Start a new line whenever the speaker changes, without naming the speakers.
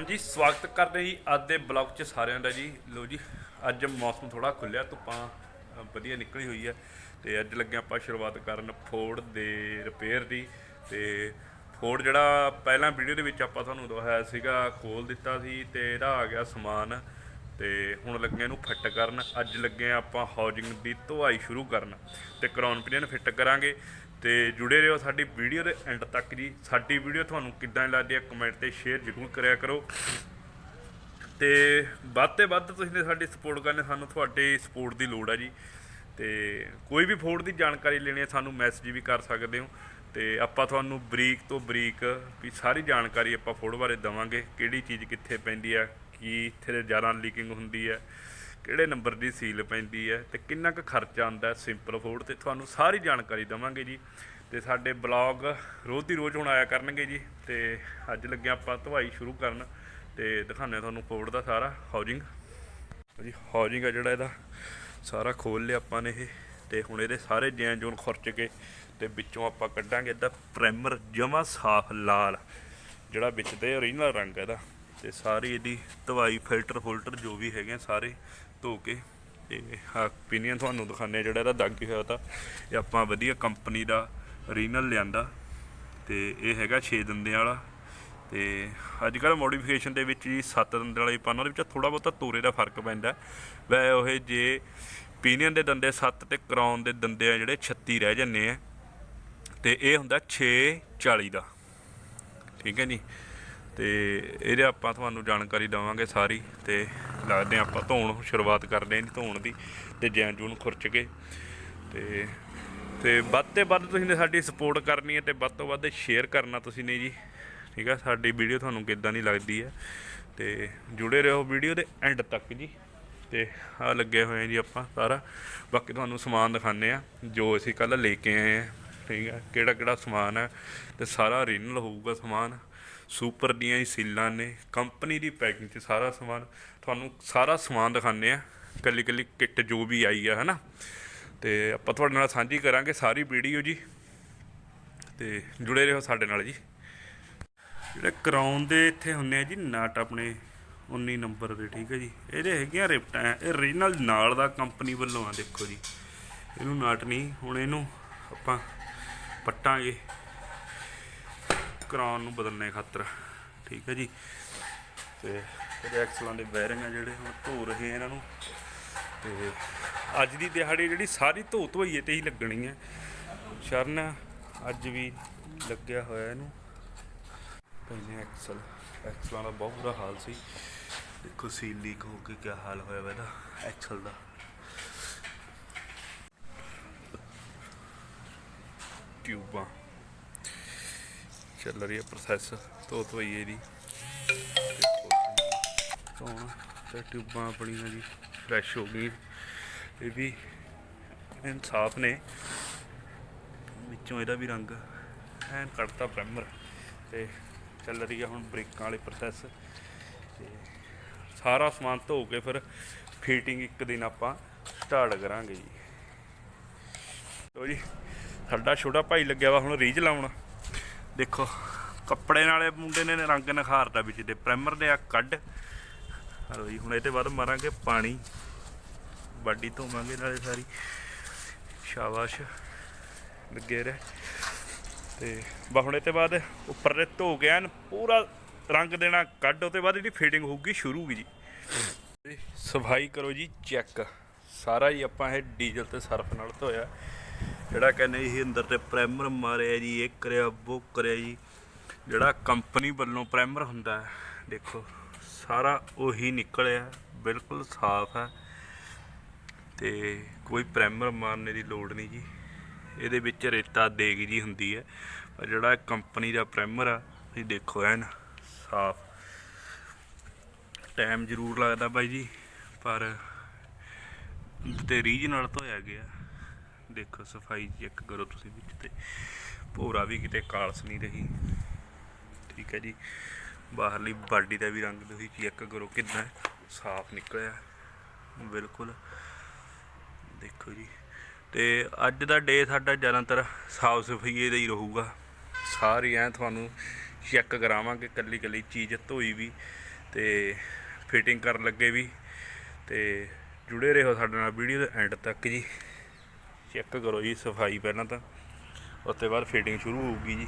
ਹਾਂਜੀ, ਸਵਾਗਤ ਕਰਦੇ ਜੀ ਅੱਜ ਦੇ ਬਲੌਗ 'ਚ ਸਾਰਿਆਂ ਦਾ ਜੀ। ਲੋ ਜੀ, ਅੱਜ ਮੌਸਮ ਥੋੜਾ ਖੁੱਲਿਆ ਧੁੱਪਾਂ ਵਧੀਆ ਨਿਕਲੀ ਹੋਈ ਹੈ ਤੇ ਅੱਜ ਲੱਗੇ ਆਪਾਂ ਸ਼ੁਰੂਆਤ ਕਰਨ ਫੋਰਡ ਦੇ ਰਿਪੇਅਰ ਦੀ ਤੇ ਫੋਰਡ ਜਿਹੜਾ ਪਹਿਲਾਂ ਵੀਡੀਓ ਦੇ ਵਿੱਚ ਆਪਾਂ ਤੁਹਾਨੂੰ ਦਿਖਾਇਆ ਸੀਗਾ ਖੋਲ ਦਿੱਤਾ ਸੀ ਤੇ ਇਹਦਾ ਆ ਗਿਆ ਸਮਾਨ ਤੇ ਹੁਣ ਲੱਗੇ ਇਹਨੂੰ ਫਿੱਟ ਕਰਨ। ਅੱਜ ਲੱਗੇ ਆਪਾਂ ਹਾਊਜਿੰਗ ਦੀ ਧੁਆਈ ਸ਼ੁਰੂ ਕਰਨ ਤੇ ਕਰਾਉਨ ਪਿਨੀਅਨ ਫਿੱਟ ਕਰਾਂਗੇ ਤੇ ਜੁੜੇ ਰਹੋ ਸਾਡੀ ਵੀਡੀਓ ਦੇ ਐਂਡ ਤੱਕ ਜੀ। ਸਾਡੀ ਵੀਡੀਓ ਤੁਹਾਨੂੰ ਕਿੱਦਾਂ ਲੱਗਦੀ ਹੈ ਕਮੈਂਟ ਤੇ ਸ਼ੇਅਰ ਜ਼ਰੂਰ ਕਰਿਆ ਕਰੋ। ਤੇ ਵੱਧ ਤੇ ਵੱਧ ਤੁਸੀਂ ਸਾਡੀ ਸਪੋਰਟ ਕਰਨੇ, ਸਾਨੂੰ ਤੁਹਾਡੇ ਸਪੋਰਟ ਦੀ ਲੋੜ ਹੈ ਜੀ। ਤੇ ਕੋਈ ਵੀ ਫੋਰਡ ਦੀ ਜਾਣਕਾਰੀ ਲੈਣੀ ਹੈ, ਸਾਨੂੰ ਮੈਸੇਜ ਵੀ ਕਰ ਸਕਦੇ ਹੋ। ਤੇ ਆਪਾਂ ਤੁਹਾਨੂੰ ਬਰੀਕ ਤੋਂ ਬਰੀਕ ਵੀ ਸਾਰੀ ਜਾਣਕਾਰੀ ਆਪਾਂ ਫੋਰਡ ਬਾਰੇ ਦਵਾਂਗੇ। ਕਿਹੜੀ ਚੀਜ਼ ਕਿੱਥੇ ਪੈਂਦੀ ਹੈ, ਕੀ ਇੱਥੇ ਜ਼ਿਆਦਾ ਲੀਕਿੰਗ ਹੁੰਦੀ ਹੈ। ਕਿਹੜੇ ਨੰਬਰ ਦੀ ਸੀਲ ਪੈਂਦੀ ਹੈ ਤੇ ਕਿੰਨਾ ਕੁ ਖਰਚਾ ਆਉਂਦਾ ਸਿੰਪਲ ਫੂਡ ਤੇ ਤੁਹਾਨੂੰ ਸਾਰੀ ਜਾਣਕਾਰੀ ਦਵਾਂਗੇ ਜੀ। ਤੇ ਸਾਡੇ ਬਲੌਗ ਰੋਜ਼ ਦੀ ਰੋਜ਼ ਹੁਣ ਆਇਆ ਕਰਨਗੇ ਜੀ ਤੇ ਅੱਜ ਲੱਗਿਆ ਆਪਾਂ ਧਵਾਈ ਸ਼ੁਰੂ ਕਰਨ ਤੇ ਦਿਖਾਉਂਦੇ ਹਾਂ ਤੁਹਾਨੂੰ ਫੂਡ ਦਾ ਸਾਰਾ ਹਾਊਜਿੰਗ ਜੀ ਹਾਊਜਿੰਗ ਆ ਜਿਹੜਾ ਇਹਦਾ, ਸਾਰਾ ਖੋਲ ਲਿਆ ਆਪਾਂ ਨੇ ਇਹ ਤੇ ਹੁਣ ਇਹਦੇ ਸਾਰੇ ਜੈਨ ਜੋਨ ਖੁਰਚ ਕੇ ਤੇ ਵਿੱਚੋਂ ਆਪਾਂ ਕੱਢਾਂਗੇ ਇਹਦਾ ਪ੍ਰਾਈਮਰ ਜਮਾ ਸਾਫ਼ ਲਾਲ, ਜਿਹੜਾ ਵਿੱਚ ਤੇ ਓਰੀਜਨਲ ਰੰਗ ਹੈ ਇਹਦਾ। ਤੇ ਸਾਰੀ ਇਹਦੀ ਦਵਾਈ ਫਿਲਟਰ ਫੁਲਟਰ ਜੋ ਵੀ ਹੈਗੇ ਆ ਸਾਰੇ ਧੋ ਕੇ ਤੇ ਆ ਪੀਨੀਅਨ ਤੁਹਾਨੂੰ ਦਿਖਾਉਂਦੇ ਆ ਜਿਹੜਾ ਇਹਦਾ ਦਾਗੀ ਹੋਇਆ ਤਾਂ। ਇਹ ਆਪਾਂ ਵਧੀਆ ਕੰਪਨੀ ਦਾ ਓਰੀਜਨਲ ਲਿਆਂਦਾ ਤੇ ਇਹ ਹੈਗਾ 6 ਦੰਦਿਆਂ ਵਾਲਾ ਤੇ ਅੱਜ ਕੱਲ੍ਹ ਮੋਡੀਫਿਕੇਸ਼ਨ ਦੇ ਵਿੱਚ ਜੀ 7 ਦੰਦਾਂ ਵਾਲੇ ਪਾਉਣ ਉਹਦੇ ਵਿੱਚ ਥੋੜਾ ਬਹੁਤਾ ਤੋਰੇ ਦਾ ਫ਼ਰਕ ਪੈਂਦਾ। ਵੈ ਉਹ ਜੇ ਪੀਨੀਅਨ ਦੇ ਦੰਦੇ 7 ਤੇ ਕਰਾਉਨ ਦੇ ਦੰਦੇ ਆ ਜਿਹੜੇ 36 ਰਹਿ ਜਾਂਦੇ ਆ ਤੇ ਇਹ ਹੁੰਦਾ 640 ਦਾ। ਠੀਕ ਹੈ ਜੀ? ਤੇ ਇਹਦੇ ਆਪਾਂ ਤੁਹਾਨੂੰ ਜਾਣਕਾਰੀ ਦਵਾਂਗੇ ਸਾਰੀ ਤੇ ਲੱਗਦੇ ਹਾਂ ਆਪਾਂ ਧੋਣ ਸ਼ੁਰੂਆਤ ਕਰਦੇ ਹਾਂ ਜੀ ਧੋਣ ਦੀ ਤੇ ਜੈਨ ਜੂਨ ਖੁਰਚ ਕੇ। ਤੇ ਤੇ ਵੱਧ ਤੇ ਵੱਧ ਤੁਸੀਂ ਨੇ ਸਾਡੀ ਸਪੋਰਟ ਕਰਨੀ ਹੈ ਤੇ ਵੱਧ ਤੋਂ ਵੱਧ ਸ਼ੇਅਰ ਕਰਨਾ ਤੁਸੀਂ ਨੇ ਜੀ, ਠੀਕ ਆ? ਸਾਡੀ ਵੀਡੀਓ ਤੁਹਾਨੂੰ ਕਿੱਦਾਂ ਦੀ ਲੱਗਦੀ ਹੈ ਤੇ ਜੁੜੇ ਰਹੋ ਵੀਡੀਓ ਦੇ ਐਂਡ ਤੱਕ ਜੀ। ਤੇ ਆ ਲੱਗੇ ਹੋਏ ਆ ਜੀ ਆਪਾਂ ਸਾਰਾ। ਬਾਕੀ ਤੁਹਾਨੂੰ ਸਮਾਨ ਦਿਖਾਣੇ ਆ ਜੋ ਅਸੀਂ ਕੱਲ ਲੈ ਕੇ ਆਏ ਆ, ਠੀਕ ਹੈ ਕਿਹੜਾ ਕਿਹੜਾ ਸਮਾਨ ਹੈ ਤੇ ਸਾਰਾ ਓਰੀਜਨਲ ਹੋਊਗਾ ਸਮਾਨ। ਸੁਪਰ ਦੀਆਂ ਹੀ ਸੀਲਾਂ ਨੇ ਕੰਪਨੀ ਦੀ ਪੈਕਿੰਗ 'ਚ ਸਾਰਾ ਸਮਾਨ, ਤੁਹਾਨੂੰ ਸਾਰਾ ਸਮਾਨ ਦਿਖਾਣੇ ਆ ਕੱਲੀ ਕੱਲੀ ਕਿੱਟ ਜੋ ਵੀ ਆਈ ਆ, ਹਨਾ? ਤੇ ਆਪਾਂ ਤੁਹਾਡੇ ਨਾਲ ਸਾਂਝੀ ਕਰਾਂਗੇ ਸਾਰੀ ਵੀਡੀਓ ਜੀ। ਤੇ ਜੁੜੇ ਰਹੋ ਸਾਡੇ ਨਾਲ ਜੀ। ਜਿਹੜੇ ਕਰਾਉਣ ਦੇ ਇੱਥੇ ਹੁੰਦੇ ਆ ਜੀ ਨਟ ਆਪਣੇ 19 ਨੰਬਰ ਦੇ, ਠੀਕ ਹੈ ਜੀ। ਇਹਦੇ ਹੈਗੀਆਂ ਰਿਪਟਾਂ, ਇਹ ਰੀਜਨਲ ਨਾਲ ਦਾ ਕੰਪਨੀ ਵੱਲੋਂ ਆ, ਦੇਖੋ ਜੀ। ਇਹਨੂੰ ਨਟ ਨਹੀਂ, ਹੁਣ ਇਹਨੂੰ ਆਪਾਂ ਪੱਟਾਂਗੇ। ਕਰਾਉਣ ਨੂੰ ਬਦਲਣੇ ਖਾਤਰ। ਠੀਕ ਹੈ ਜੀ। ਤੇ ਇਹਦੇ ਐਕਸਲਾਂ ਦੇ ਬੈਰਿੰਗ ਆ ਜਿਹੜੇ, ਹੁਣ ਧੋ ਰਹੇ ਆ ਇਹਨਾਂ ਨੂੰ। ਤੇ ਅੱਜ ਦੀ ਦਿਹਾੜੀ ਜਿਹੜੀ ਸਾਰੀ ਧੋ ਧੋਈਏ ਤੇ ਹੀ ਲੱਗਣੀ ਹੈ ਸ਼ਰਨ, ਅੱਜ ਵੀ ਲੱਗਿਆ ਹੋਇਆ ਇਹਨੂੰ। ਪਹਿਲੇ ਐਕਸਲ ਐਕਸਲਾਂ ਦਾ ਬਹੁਤ ਬੁਰਾ ਹਾਲ ਸੀ। ਦੇਖੋ ਸੀਲ ਲੀਕ ਹੋ ਕੇ ਕੀ ਹਾਲ ਹੋਇਆ ਵਾ ਇਹਦਾ ਐਕਸਲ ਦਾ। ਟਿਊਬਾਂ ਚੱਲ ਰਹੀ ਹੈ ਪ੍ਰੋਸੈਸ ਧੋ ਧੋਈਏ ਦੀ ਧੋਣ, ਤੇ ਟਿਊਬਾਂ ਆਪਣੀਆਂ ਜੀ ਫਰੈਸ਼ ਹੋ ਗਈ ਇਹ ਵੀ ਇਨਸਾਫ ਨੇ। ਵਿੱਚੋਂ ਇਹਦਾ ਵੀ ਰੰਗ ਐਨ ਕੱਢਤਾ ਪ੍ਰਾਈਮਰ ਤੇ ਚੱਲ ਰਹੀ ਹੈ ਹੁਣ ਬ੍ਰੇਕਾਂ ਵਾਲੇ ਪ੍ਰੋਸੈਸ ਤੇ ਸਾਰਾ ਸਮਾਨ ਧੋ ਕੇ ਫਿਰ ਫੀਟਿੰਗ ਇੱਕ ਦਿਨ ਆਪਾਂ ਸਟਾਰਟ ਕਰਾਂਗੇ ਜੀ। ਲੋ ਜੀ, ਸਾਡਾ ਛੋਟਾ ਭਾਈ ਲੱਗਿਆ ਵਾ, ਹੁਣ ਰੀਝ ਲਾਉਣ। ਦੇਖੋ ਕੱਪੜੇ ਨਾਲੇ ਮੁੰਡੇ ਨੇ ਰੰਗ ਨਖਾਰਤਾ ਵਿੱਚ ਦੇ ਪ੍ਰਾਈਮਰ ਦੇ ਆ ਕੱਢ। ਹਲੋ ਜੀ, ਹੁਣ ਇਹ ਤੇ ਬਾਅਦ ਮਾਰਾਂਗੇ ਪਾਣੀ। ਬਾਡੀ ਧੋਵਾਂਗੇ ਨਾਲੇ ਸਾਰੀ। ਸ਼ਾਬਾਸ਼। ਲੱਗੇ ਰਹਿ। ਤੇ ਬਾ ਹੁਣ ਇਹ ਤੇ ਬਾਅਦ ਉੱਪਰ ਦੇ ਧੋ ਗਿਆ ਐਨ ਪੂਰਾ ਰੰਗ ਦੇਣਾ ਕੱਢ ਉਹ ਤੇ ਬਾਅਦ ਇਹਦੀ ਫੀਡਿੰਗ ਹੋਊਗੀ ਸ਼ੁਰੂ ਵੀ ਜੀ। ਸਫ਼ਾਈ ਕਰੋ ਜੀ, ਚੈੱਕ। ਸਾਰਾ ਜੀ ਆਪਾਂ ਇਹ ਡੀਜ਼ਲ ਤੇ ਸਰਫ ਨਾਲ ਧੋਇਆ। ਜਿਹੜਾ ਕਹਿੰਦੇ ਇਹ ਅੰਦਰ ਤੇ ਪ੍ਰਾਈਮਰ ਮਾਰਿਆ ਜੀ, ਇਹ ਕਰਿਆ ਉਹ ਕਰਿਆ ਜੀ। ਜਿਹੜਾ ਕੰਪਨੀ ਵੱਲੋਂ ਪ੍ਰਾਈਮਰ ਹੁੰਦਾ ਹੈ, ਦੇਖੋ, ਸਾਰਾ ਉਹੀ ਨਿਕਲਿਆ, ਬਿਲਕੁਲ ਸਾਫ਼ ਹੈ। ਤੇ ਕੋਈ ਪ੍ਰਾਈਮਰ ਮਾਰਨੇ ਦੀ ਲੋੜ ਨਹੀਂ ਜੀ। ਇਹਦੇ ਵਿੱਚ ਰੇਤਾ ਦੇਗ ਜੀ ਹੁੰਦੀ ਹੈ, ਪਰ ਜਿਹੜਾ ਕੰਪਨੀ ਦਾ ਪ੍ਰਾਈਮਰ ਆ, ਤੁਸੀਂ ਦੇਖੋ ਐਨ, ਸਾਫ਼। ਟਾਈਮ ਜ਼ਰੂਰ ਲੱਗਦਾ ਬਾਈ ਜੀ, ਪਰ ਤੇ ਰੀਝ ਨਾਲ ਧੋਇਆ ਗਿਆ। ਦੇਖੋ, ਸਫ਼ਾਈ ਚੈੱਕ ਕਰੋ ਤੁਸੀਂ ਵਿੱਚ ਤੇ। ਭੋਰਾ ਵੀ ਕਿਤੇ ਕਾਲਸ ਨਹੀਂ ਰਹੀ। ਠੀਕ ਹੈ ਜੀ। ਬਾਹਰਲੀ ਬਾਡੀ ਦਾ ਵੀ ਰੰਗ ਤੁਸੀਂ ਚੈੱਕ ਕਰੋ ਕਿੰਨਾ ਸਾਫ਼ ਨਿਕਲਿਆ। ਬਿਲਕੁਲ। ਦੇਖੋ ਜੀ। ਤੇ ਅੱਜ ਦਾ ਡੇ ਸਾਡਾ ਜ਼ਿਆਦਾਤਰ ਸਾਫ਼ ਸਫ਼ਾਈ ਦਾ ਹੀ ਰਹੂਗਾ। ਸਾਰੀ ਐ ਤੁਹਾਨੂੰ ਚੈੱਕ ਕਰਾਵਾਂਗੇ ਕੱਲੀ ਕੱਲੀ ਚੀਜ਼ ਧੋਈ ਵੀ ਤੇ ਫਿਟਿੰਗ ਕਰਨ ਲੱਗੇ ਵੀ। ਤੇ ਜੁੜੇ ਰਹੋ ਸਾਡੇ ਨਾਲ ਵੀਡੀਓ ਦੇ ਐਂਡ ਤੱਕ ਜੀ। ਚੈੱਕ ਕਰੋ ਜੀ ਸਫ਼ਾਈ ਪਹਿਲਾਂ ਤਾਂ ਉਸ ਤੋਂ ਬਾਅਦ ਫਿਟਿੰਗ ਸ਼ੁਰੂ ਹੋਊਗੀ ਜੀ।